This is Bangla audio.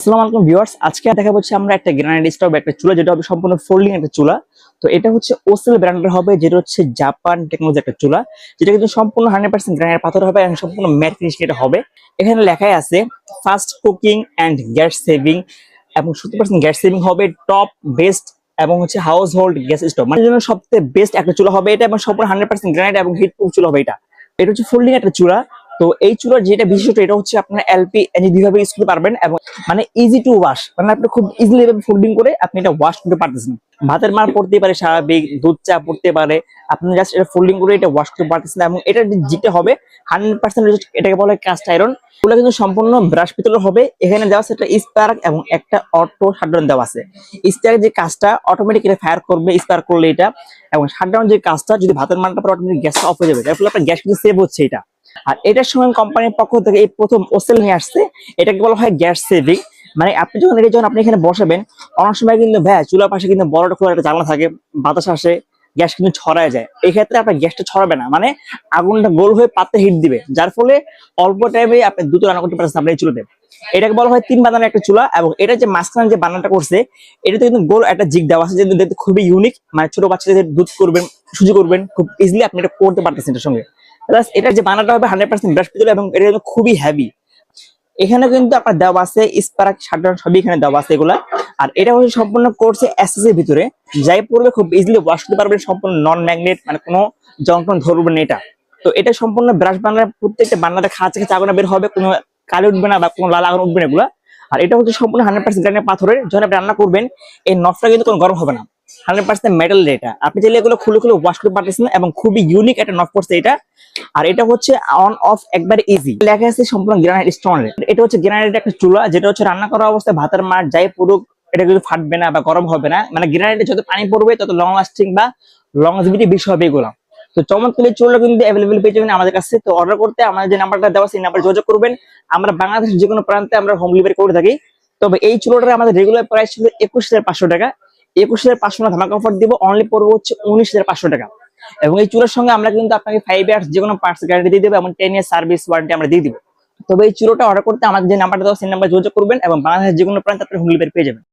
আসসালামু আলাইকুম ভিউয়ার্স, আজকে দেখা হচ্ছে আমরা একটা গ্রানাইট স্টোভ একটা চুলা, যেটা হবে সম্পূর্ণ ফোল্ডিং একটা চুলা। তো এটা হচ্ছে ওসেল ব্র্যান্ডের হবে, যেটা হচ্ছে জাপান টেকনোলজি একটা চুলা, যেটা কিন্তু সম্পূর্ণ হান্ড্রেড পার্সেন্ট গ্রানাইট পাথর হবে এবং সম্পূর্ণ ম্যাট ফিনিশ এটা হবে। এখানে লেখাই আছে fast cooking and gas saving এবং সত্তর পার্সেন্ট গ্যাস সেভিং হবে টপ বেস্ট এবং হচ্ছে হাউস হোল্ড গ্যাস স্টোভ মানে জন্য সবথেকে বেস্ট একটা চুলা হবে এটা এবং সম্পূর্ণ হান্ড্রেড পার্সেন্ট গ্রানাইট এবং হিট চুলা হবে এটা। এটা হচ্ছে ফোল্ডিং একটা চুলা তো এই চুলার যেটা বিশেষত এটা হচ্ছে আপনার এলপি দুইভাবে ইউজ করতে পারবেন এবং মানে ইজি টু ওয়াশ মানে আপনি খুব ইজিলি ফোল্ডিং করে আপনি এটা ওয়াশ করতে পারতেছেন। ভাতের মার পড়তে পারে স্বাভাবিক, দুধ চা পড়তে পারে, আপনি জাস্ট এটা ফোল্ডিং করে এটা ওয়াশ করতে পারতেছেন এবং এটা যেটা হবে হান্ড্রেড পার্সেন্ট এটাকে বলা হয় কাস্ট আয়রন ওগুলো কিন্তু সম্পূর্ণ ব্রাশ পিতলের হবে, এখানে দেওয়া আছে একটা স্পার্ক এবং একটা অটো শাটডাউন দেওয়া আছে। স্পার্ক যে কাজটা অটোমেটিক এটা ফায়ার করবে স্পার্ক করলে এটা, এবং শাটডাউন যে কাজটা, যদি ভাতের মানটা পরে অটোমেটিক গ্যাসটা অফ হয়ে যাবে তার ফলে আপনার গ্যাস কিন্তু সেভ হচ্ছে এটা। আর এটার সময় কোম্পানির পক্ষ থেকে এই প্রথম ওসেল নিয়ে আসছে। এটাকে বলা হয় গ্যাস সেভিং। মানে আপনি যখন এটা যখন আপনি এখানে বসাবেন, অনেক সময় কিন্তু ভ্যা চুলার পাশে কিন্তু বড় খোলা একটা জানলা থাকে, বাতাস আসে, গ্যাস কিন্তু ছড়ায় যায়। এই ক্ষেত্রে আপনার গ্যাসটা ছড়াবে না। মানে আগুনটা গোল হয়ে পাতে হিট দিবে। যার ফলে অল্প টাইমে আপনি দ্রুত রান্না করতে পারছেন আপনার এই চুলাতে। এটাকে বলা হয় তিন বানানোর একটা চুলা এবং এটা যে মাঝখানে যে বানানটা করছে, এটাতে কিন্তু গোল একটা জিগ দেওয়া আছে, যেটা দেখতে খুবই ইউনিক মানে ছোট বাচ্চাদের দুধ করবেন, সুজি করবেন, খুব ইজিলি আপনি এটা করতে পারতেছেন এটার সঙ্গে। প্লাস এটার যে বানাটা হবে হান্ড্রেড পার্সেন্ট ব্রাশ এবং এটা কিন্তু খুবই হেভি এখানে কিন্তু আপনার দেওয়া আছে স্পার্ক শাটডাউন সবই এখানে দেওয়া আছে এগুলা। আর এটা হচ্ছে সম্পূর্ণ করছে এর ভিতরে। যাই পড়বে খুব ইজিলি ওয়াশ করতে পারবেন, সম্পূর্ণ নন ম্যাগনেট মানে কোনো যন্ত্রণ ধরবে না এটা। তো এটা সম্পূর্ণ ব্রাশ বানার প্রত্যেকটা বান্নাতে খাঁচা খাঁচা আগুন বের হবে, কোনো কালি উঠবে না বা কোনো লাল আগুন উঠবে না এগুলা। আর এটা হচ্ছে সম্পূর্ণ হান্ড্রেড পার্সেন্ট গ্রানের পাথরের, যখন আপনি রান্না করবেন, এই নফটা কিন্তু কোনো গরম হবে না। হান্ড্রেড পার্সেন্ট মেটাল এটা আপনি চাইলে এগুলো খুলে খুলে ওয়াশ করতে পারতেছেন এবং খুবই ইউনিক একটা নফ পড়ছে এটা। আর এটা হচ্ছে অন অফ একবারে ইজি লেখা আছে সম্পূর্ণ গ্রানাইট স্টোনের এটা হচ্ছে গ্রানাইট একটা চুলা, যেটা হচ্ছে রান্না করা অবস্থায় ভাতের মার যাই পড়ুক, এটা কিন্তু ফাটবে না বা গরম হবে না। মানে গ্রানাইটে যত পানি পড়বে, তত লং লাস্টিং বা লং লংজিভিটি বেশি হবে এগুলো। তো চমৎকার এই চুলা কিন্তু অ্যাভেলেবেল পেয়ে যাবেন আমাদের কাছে। তো অর্ডার করতে আমাদের যে নাম্বারটা দেওয়া সেই নাম্বার যোগাযোগ করবেন। আমরা বাংলাদেশের যে কোনো প্রান্তে আমরা হোম ডেলিভারি করে থাকি। তবে এই চুলাটার আমাদের রেগুলার প্রাইস ছিল একুশ হাজার পাঁচশো টাকা। একুশ হাজার পাঁচশো টাকা ধামাকা অফার দিব অনলি পড়ব হচ্ছে উনিশ হাজার পাঁচশো টাকা। এবং এই চুরোর সঙ্গে আমরা কিন্তু আপনাকে ফাইভ ইয়ার্স যে কোনো পার্টস গ্যারান্টি দিয়ে দেবো এবং টেন ইয়ার সার্ভিস ওয়ারেন্টি আমরা দিয়ে দিব। তবে এই চুরোটা অর্ডার করতে আমাদের যে নাম্বারটা দেওয়া, সেই নাম্বার যোগাযোগ করবেন এবং বাংলাদেশের যে কোনো প্রান্তে আপনি হোম পেয়ে যাবেন।